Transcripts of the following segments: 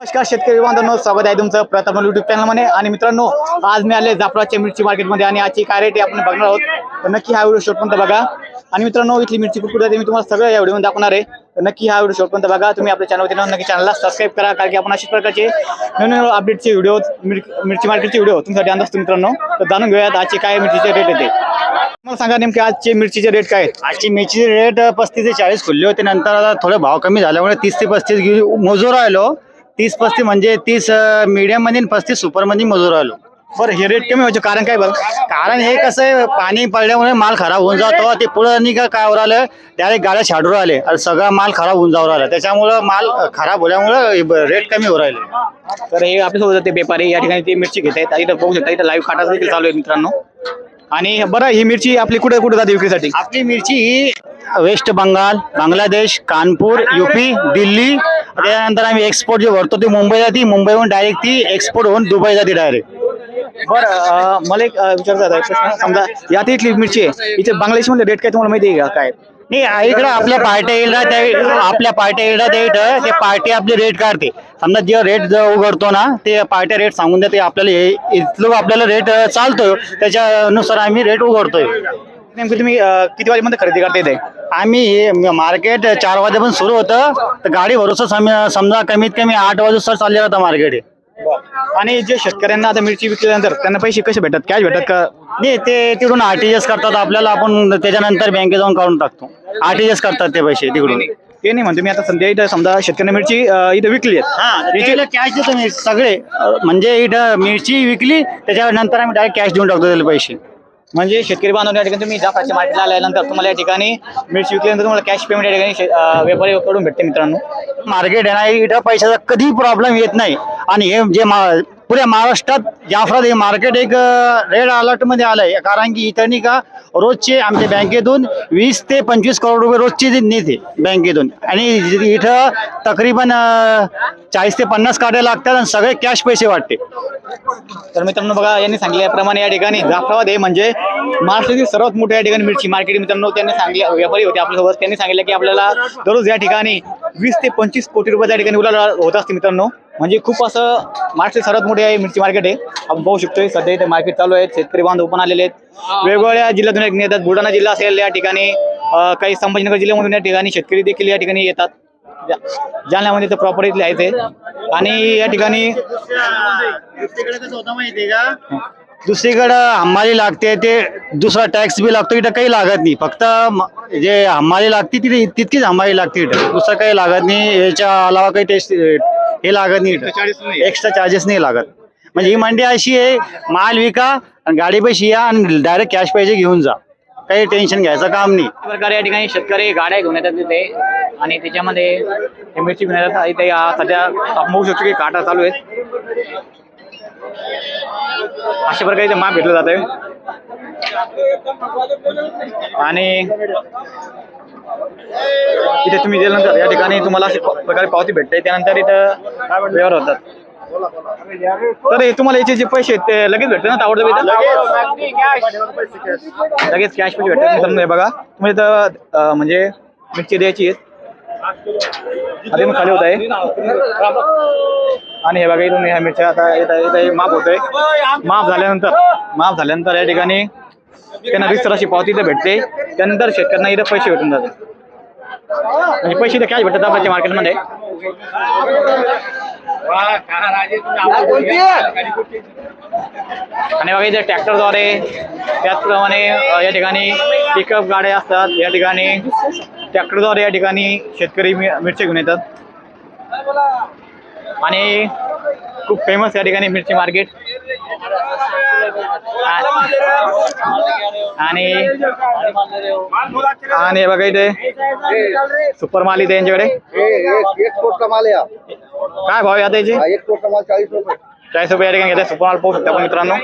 नमस्कार शेतकरी बांधवांनो स्वागत आहे तुमचं प्रथम युट्यूब चॅनलमध्ये आणि मित्रांनो आज मी आले जाफराच्या मिरची मार्केटमध्ये आणि आजची काय रेट आहे आपण बघणार आहोत. तर नक्की हा व्हिडिओ शेवटपर्यंत बघा. आणि मित्रांनो इथली मिरची कुठे जाते मी तुम्हाला सगळं या व्हिडिओमध्ये दाखवणार आहे. तर नक्की हा व्हिडिओ शेवटपर्यंत बघा. तुम्ही आपल्या चॅनलवरती नक्की चॅनलला सबस्क्राईब करा कारण की आपण अशाच प्रकारचे नवीन अपडेटचे व्हिडिओ मिरची मार्केटचे व्हिडिओ तुमच्यासाठी आणत असतो मित्रांनो. तर जाणून घेऊयात आजचे काय मिरचीचे रेट येते मला सांगा नेमके आजचे मिरचीचे रेट काय आजची मिरची रेट पस्तीस ते चाळीस खुलले होते. नंतर आता थोडे भाव कमी झाल्यामुळे तीस ते पस्तीस घेऊन राहिलो. तीस पस्तीस म्हणजे तीस मीडियममध्ये पस्तीस सुपरमध्ये मोजून राहिलो बरं हे रेट कमी व्हायचे कारण काय बरं कारण हे कसं आहे पाणी पडल्यामुळे माल खराब होऊन जातो. ते पुढं का काय होऊ राहिलं डायरेक्ट गाड्या छाडून राहिले. आणि सगळा माल खराब होऊन जाऊ राहिला. त्याच्यामुळं माल खराब होल्यामुळं रेट कमी होऊ राहिले. तर हे आपल्यासोबत ते व्यापारी. या ठिकाणी ते मिरची घेत आहेत. इथं बघू शकता इथं लाईव्ह काटा देखील चालू आहे मित्रांनो. आणि बरं ही मिरची आपली कुठे कुठे जाते विक्रीसाठी? आपली मिरची ही वेस्ट बंगाल बांगलादेश कानपूर युपी दिल्ली त्यानंतर आम्ही एक्सपोर्ट जे भरतो ती मुंबई जाते मुंबईहून डायरेक्ट ती एक्सपोर्ट होऊन दुबई जाते डायरेक्ट बरं मला एक अं, विचारायचं आहे प्रश्न समजा यात इथली मिरची आहे इथे बांगलादेशमध्ये रेट काय तुम्हाला माहिती आहे का काय? नाही इकडं आपल्या पार्ट्या येईल ना त्या आपल्या पार्ट्या येईल ना त्या इथं ते पार्टी आपली रेट काढते. समजा जे रेट उघडतो ना ते पार्ट्या रेट सांगून देते आपल्याला हे इथलं आपल्याला रेट चालतोय त्याच्यानुसार आम्ही रेट उघडतोय. नेमकी तुम्ही किती वाजेपर्यंत खरेदी करता येते आम्ही मार्केट चार वाजेपर्यंत सुरू होतं. तर गाडी भरोसा सम- समजा कमीत कमी आठ वाजता चालले जातं मार्केट. आणि जे शेतकऱ्यांना आता मिरची विकल्यानंतर त्यांना पैसे कसे भेटतात? कॅश भेटतात का? नाही ते तिकडून आरटीजीएस करतात. आपल्याला आपण त्याच्यानंतर बँकेत जाऊन काढून टाकतो. आरटीजीएस करतात ते पैसे तिकडून. ते नाही म्हणतो मी आता सध्या इथं समजा शेतकऱ्यांना मिरची इथं विकली आहे कॅश देतो मी. सगळे म्हणजे इथं मिरची विकली त्याच्यानंतर आम्ही डायरेक्ट कॅश देऊन टाकतो त्याला पैसे. म्हणजे शेतकरी बांधून या ठिकाणी तुम्ही जाफराच्या मार्केटला आल्यानंतर तुम्हाला या ठिकाणी मिरची विकल्यानंतर तुम्हाला कॅश पेमेंट या ठिकाणी व्यापारी करून भेटते मित्रांनो. मार्केट आहे ना इथं पैशाचा कधी प्रॉब्लेम येत नाही. आणि हे जे मा- पुऱ्या महाराष्ट्रात जाफरात हे मार्केट एक रेड अलर्टमध्ये आहे कारण की इथं नाही का रोजचे आमच्या बँकेतून वीस ते पंचवीस करोड रुपये रोजचे नेते बँकेतून. आणि इथं तकरीबन चाळीस ते पन्नास काढे लागतात आणि सगळे कॅश पैसे वाटते. तर मित्रांनो बघा यांनी सांगितल्याप्रमाणे या ठिकाणी जाफराबाद हे म्हणजे महाराष्ट्रातील सर्वात मोठं या ठिकाणी मिरची मार्केट मित्रांनो त्यांनी सांगितले व्यापारी होते आपल्यासोबत त्यांनी सांगितलं की आपल्याला दररोज या ठिकाणी वीस ते पंचवीस कोटी रुपये त्या ठिकाणी उलाढाल होत असते मित्रांनो. म्हणजे खूप असं महाराष्ट्रातील सर्वात मोठे आहे मिरची मार्केट आहे. आपण पाहू शकतोय सध्या इथे मार्केट चालू आहे शेतकरी बांधव पण आलेले आहेत. वेगवेगळ्या जिल्ह्यातून एक येतात बुलढाणा जिल्हा असेल या ठिकाणी काही संभाजीनगर जिल्ह्यामधून या ठिकाणी शेतकरी देखील या ठिकाणी येतात. जालन्यामध्ये तर प्रॉपर इथले आहे ते आणि या ठिकाणी दुसरीकडे कसं होतं माहितीये का? दुसरीकडं हमाली लागते ते दुसरा टॅक्स बी लागतो इथं काही लागत नाही. फक्त जे हमाली लागते तिथे तितकीच हमाली लागते इथं. दुसरं काही लागत नाही. याच्या अलावा काही टेस्ट हे लागत नाही एक्स्ट्रा चार्जेस नाही. लागत. म्हणजे ही मंडी अशी आहे माल विका आणि गाडी पैसे या आणि डायरेक्ट कॅश पैसे घेऊन जा. काही टेन्शन घ्यायचं काम नाही. प्रकारे या ठिकाणी शेतकरी गाड्या घेऊन येतात तिथे आणि त्याच्यामध्ये मिरची घेऊन येतात. इथे सध्या आपण बघू शकतो की काटा चालू आहेत. अशा प्रकारे इथे माप घेतलं जात आहे आणि इथे तुम्ही गेल्यानंतर या ठिकाणी तुम्हाला अशा प्रकारे पावती भेटते. त्यानंतर इथं व्यवहार होतात. तर हे तुम्हाला याचे जे पैसे आहेत ते लगेच भेटते ना? ताबडतोब लगेच. कॅश पैसे भेटतात. मित्रांनो हे बघा. तुम्ही इथं अं, म्हणजे मिरची द्यायची आहे आधी मग खाली होत आहे. आणि हे बघा इथून ह्या मिरच्या आता इथं इथं हे माफ होतंय. माफ झाल्यानंतर माफ झाल्यानंतर या ठिकाणी त्यांना रिस्तर अशी पावती इथं भेटते. त्यानंतर शेतकऱ्यांना इथं पैसे भेटून जातात. म्हणजे पैसे तर कॅश भेटतात आपल्या मार्केटमध्ये आणि बघा इथे ट्रॅक्टरद्वारे त्याचप्रमाणे या ठिकाणी पिकअप गाड्या असतात. या ठिकाणी ट्रॅक्टरद्वारे या ठिकाणी शेतकरी मिरची घेऊन येतात. आणि खूप फेमस या ठिकाणी मिरची मार्केट आणि आणि हे बघा इथे. सुपर माल इथे यांच्याकडे. काय भाव आहे आता याचे? एक्सपोर्टचा माल चाळीस रुपये. चाळीस रुपये या ठिकाणी घेतात सुपर माल पाहू शकता आपण मित्रांनो.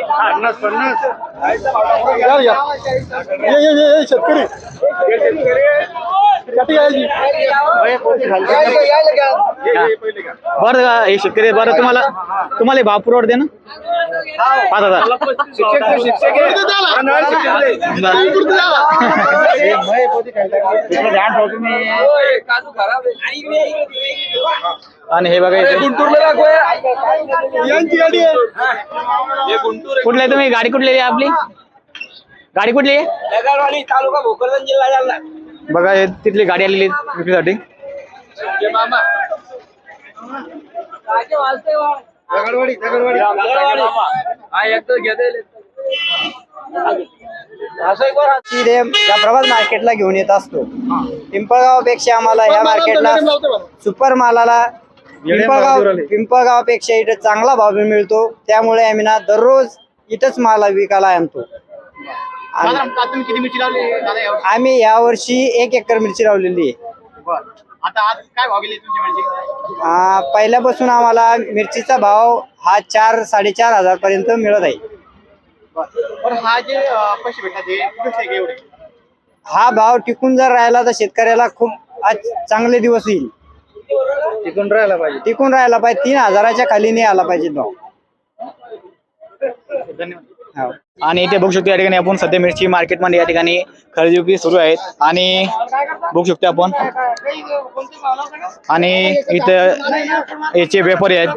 या, या. ये, ये, ये, ये, शेतकरी. बरं का हे शेतकरी बरं तुम्हाला तुम्हाला हे भाव पुरवडते ना. पाच हजार. आणि हे बघा. कुठले आहे तुम्ही? गाडी कुठली आहे आपली? गाडी कुठली आहे? तालुका भोकरदन जिल्हा जालना. बघा हे तिथली गाडी आलेली विक्रीसाठी. या प्रभात मार्केटला घेऊन येत असतो. पिंपळगावपेक्षा आम्हाला या मार्केटला सुपर मालाला पिंपळगाव पिंपळगावपेक्षा इथे चांगला भाव मिळतो. त्यामुळे आम्ही ना दररोज इथंच माल विकायला आणतो. किती मिरची लावली? दादा यावर्षी? आम्ही यावर्षी एक एकर मिरची लावलेली आहे. बरं. आता आज काय भाव गेली तुमची मिरची? आ, पहिल्यापासून आम्हाला मिरचीचा भाव हा चार साडेचार हजार पर्यंत मिळत आहे. बरं. हा जे अं, पैसे भेटतात हे कुठे आहे एवढे? हा भाव टिकून जर राहिला तर शेतकऱ्याला खूप आज चांगले दिवस येईल टिकून राहायला पाहिजे. टिकून राहायला पाहिजे. तीन हजाराच्या खाली नाही आला पाहिजे भाव. धन्यवाद. आणि इथे बघू शकतो या ठिकाणी आपण सध्या मिरची मार्केटमध्ये या ठिकाणी खरेदी विक्री सुरू आहेत. आणि बघू शकतो आपण. आणि इथं याचे व्यापारी आहेत.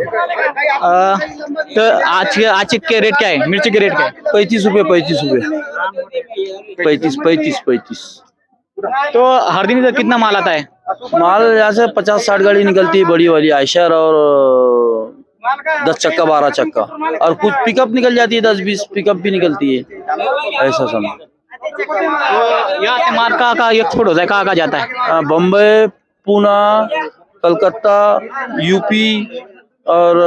तर आज आजचे काय रेट काय आहे? मिरची के रेट काय पैंतीस रुपये पैंतीस रुपये. पैंतीस पैंतीस पैंतीस. तो हर दिन इधर कितना माल आता है माल यहाँ से पचास साठ गाड़ी निकलती है बड़ी वाली आयशर और दस चक्का बारह चक्का। और कुछ पिकअप निकल जाती है दस बीस पिकअप भी निकलती है। ऐसा तो यहाँ से माल का का एक्सपोर्ट होता है कहाँ कहाँ जाता है। बम्बई पूना कलकत्ता यूपी और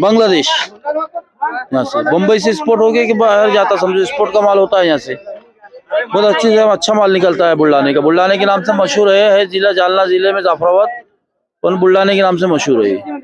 बांग्लादेश। यहाँ से। बम्बई से एक्सपोर्ट हो गया कि बाहर जाता समझो एक्सपोर्ट का माल होता है यहाँ से। बहुत अच्छी से अच्छा माल निकलता है बुल्लाने का। बुल्लाने के नाम से मशहूर है, है जिला जालना ज़िले में जाफराबाद। पर बुल्लाने के नाम से मशहूर है।